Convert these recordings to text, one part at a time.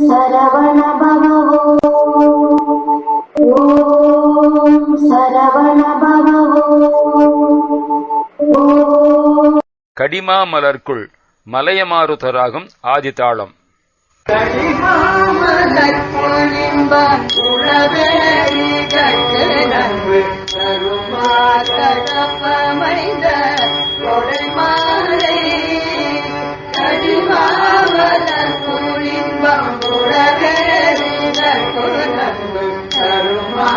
சரவண பவோ ஓம் சரவண பவோ கடிமா மலர்க்குள் மலையமாறுதராகும் ஆதிதாளம் கடிமாமலர்பொழின்பான்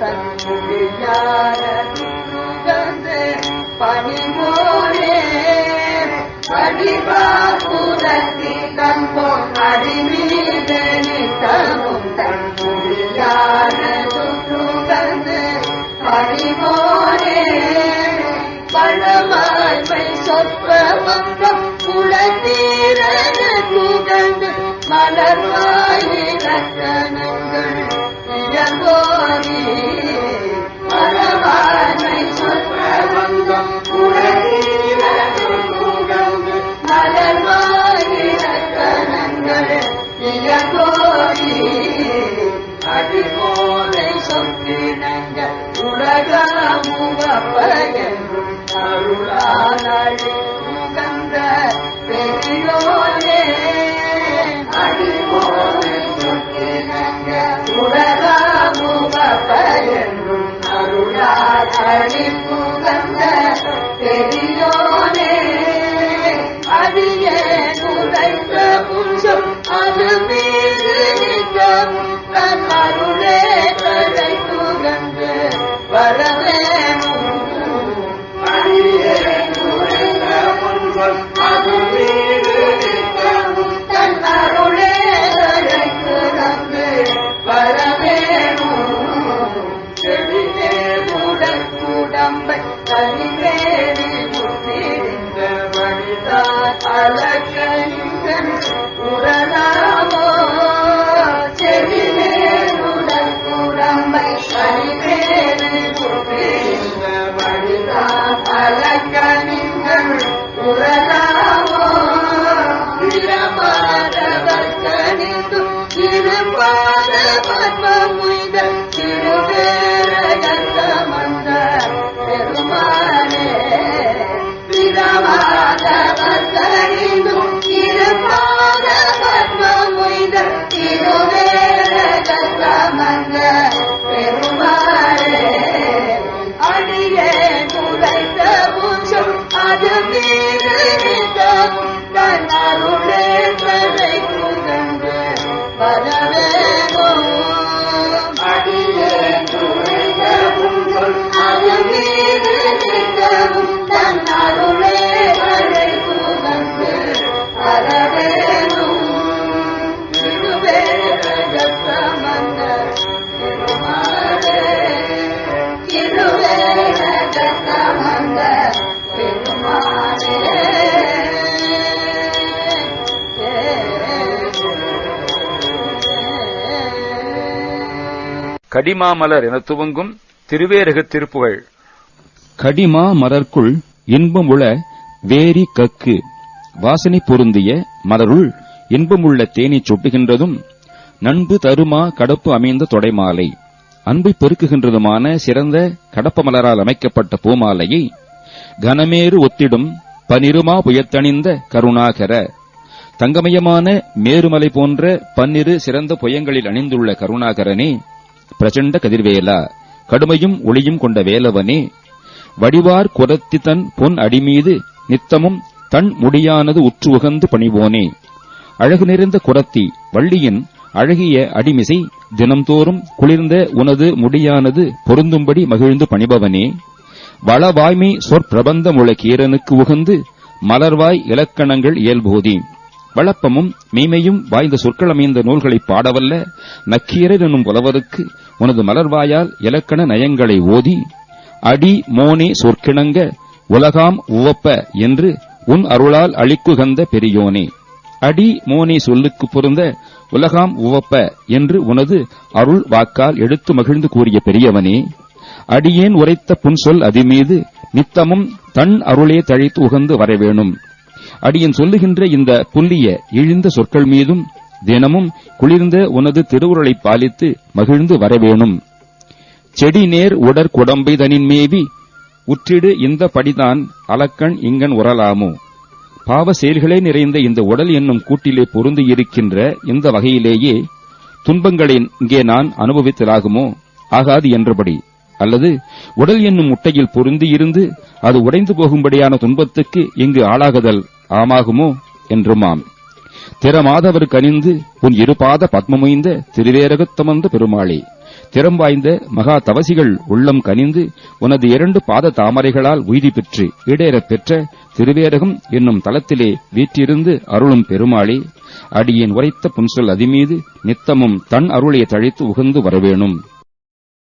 தன்முடியார சுகந்து பணிமோனே படிபாபுரத்தி தன்பும் அறிவீடு நித்தமும் தன்முடியார பழமாய்மை சொற்ப குளத்தீரன 我的 i Harley. வழிதான் வரவேணும் அடியே குலைத்த பூசம் அது மீது நித்தமும் தன் அருளே கதை புகந்து கடிமாமலர் என துவங்கும் திருவேரகத் திருப்புகழ். கடிமா மலர்க்குள் இன்பம் உள வேரி கக்கு வாசனை பொருந்திய மலருள் இன்பமுள்ள தேனை சொட்டுகின்றதும் நண்பு தருமா கடப்பு அமைந்த தொடைமாலை அன்பை பெருக்குகின்றதுமான சிறந்த கடப்ப மலரால் அமைக்கப்பட்ட பூமாலையை கனமேறு ஒத்திடும் பனிருமா புயத்தணிந்த கருணாகர தங்கமயமான மேருமலை போன்ற பன்னிரு சிறந்த புயங்களில் அணிந்துள்ள கருணாகரனே பிரச்சண்ட கதிர்வேலா கடுமையும் ஒளியும் கொண்ட வேலவனே வடிவார் குரத்தி தன் பொன் அடிமீது நித்தமும் தன் முடியானது உற்று உகந்து பணிவோனே. அழகு நிறைந்த குரத்தி வள்ளியின் அழகிய அடிமிசை தினம்தோறும் குளிர்ந்த உனது முடியானது பொருந்தும்படி மகிழ்ந்து பணிபவனே. வளவாய்மை சொற்பிரபந்தமுள கீரனுக்கு உகந்து மலர்வாய் இலக்கணங்கள் இயல்போதி. வளப்பமும் மீமையும் வாய்ந்த சொற்களமைந்த நூல்களை பாடவல்ல நக்கீரர் என்னும் புலவருக்கு உனது மலர்வாயால் இலக்கண நயங்களை ஓதி அடி மோனே சொற்கிணங்க உலகாம் உவப்ப என்று உன் அருளால் அழிக்குகந்த பெரியோனே. அடி மோனே சொல்லுக்கு பொருந்த உலகாம் உவப்ப என்று உனது அருள் வாக்கால் எடுத்து மகிழ்ந்து கூறிய பெரியவனே. அடியேன் உரைத்த புன்சொல் அதிமீது நித்தமும் தன் அருளே தழைத்து உகந்து வரவேணும் அடியன் சொல்லுகின்ற இந்த புல்லிய இழிந்த சொற்கள் மீதும் தினமும் குளிர்ந்த உனது திருவுருளை பாலித்து மகிழ்ந்து வரவேணும். செடி நேர் உடற் குடம்பை தனின் மேவி உற்றிடு இந்த படிதான் அலக்கண் இங்கன் உரலாமோ. பாவ செயல்களே நிறைந்த இந்த உடல் என்னும் கூட்டிலே பொருந்து இருக்கின்ற இந்த வகையிலேயே துன்பங்களை இங்கே நான் அனுபவித்தலாகுமோ? ஆகாது என்றபடி. அல்லது உடல் என்னும் முட்டையில் பொருந்தியிருந்து அது உடைந்து போகும்படியான துன்பத்துக்கு இங்கு ஆளாகுதல் ஆமாகுமோ என்றுமாம். திறமாதவர் கனிந்து உன் இருபாத பத்மமுய்ந்த திருவேரகத்தமர்ந்த பெருமாளே திறம் வாய்ந்த மகா தவசிகள் உள்ளம் கனிந்து உனது இரண்டு பாத தாமரைகளால் உய்தி பெற்று இடேறப் பெற்ற திருவேரகம் என்னும் தலத்திலே வீற்றிருந்து அருளும் பெருமாளே அடியேன் உரைத்த புன்சொல் அதிமீது நித்தமும் தன் அருளை தழைத்து உகந்து வரவேணும்.